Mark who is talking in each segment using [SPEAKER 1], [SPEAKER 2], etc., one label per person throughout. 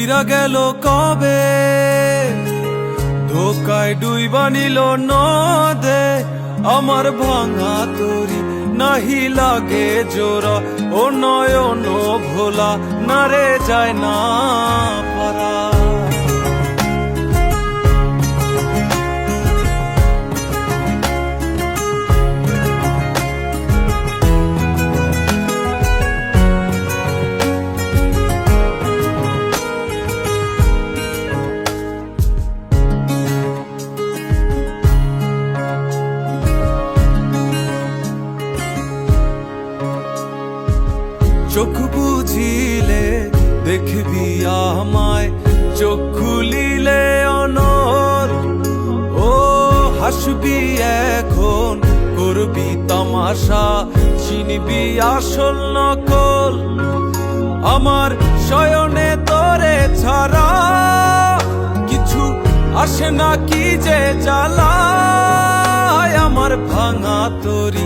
[SPEAKER 1] পুইরা গেল কবে? ধোকায় ডুইবা নিল নদে। আমার ভাঙা তরি নাহি লাগে জোড়া ও নয়ন ভোলা নারে যায় না পারা। বুঝিলে দেখবি আমায় চোখ খুলিলে অনর ও, হাসবি এখন, করবি তামাশা, চিনবি আসল নকল। আমার শয়নে তোরে ছাড়া কিছু আসে না কি যে জ্বালায়। আমার ভাঙা তরি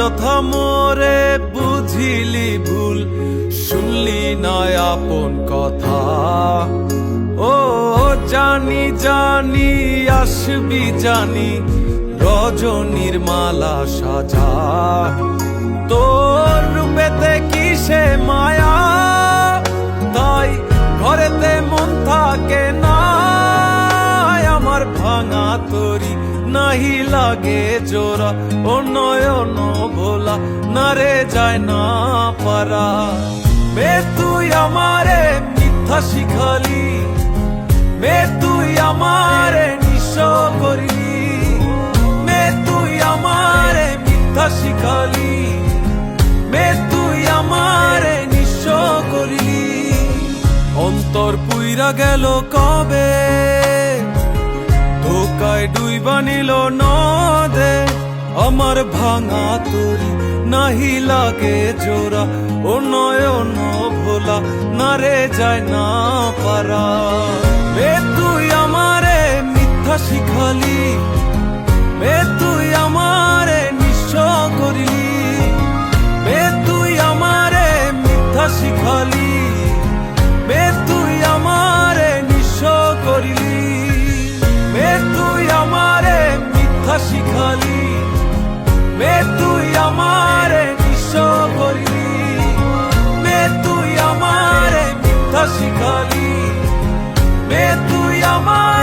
[SPEAKER 1] অযথা মোরে বুঝিলি ভুল, শুনলি নয় আপন কথা। ও জানি জানি, আসবি জানি, রজনীর মালা সাজা। তোর নাহি লাগে জোড়া, ও নয়ন ভোলা, না রে যায় না পারা। মে তুই আমারে মিথ্যা শিখালি, মে তুই আমারে নিঃস্ব করিলি মে তুই আমারে মিথ্যা শিখালি, মে তুই আমারে নিঃস্ব করিলি অন্তর পুইরা গেল কবে? ধোকায় ডুইবা নিল নদে। আমার ভাঙা তরি নাহি লাগে জোড়া। ও নয়ন ভোলা, না রে যায় না পারা। মে তুই আমারে মিথ্যা শিখালি। মে তুই বলি মে তুই আমার নিঃস করলি মে তুই আমার মিথ্যা শিখালি মে তুই আমার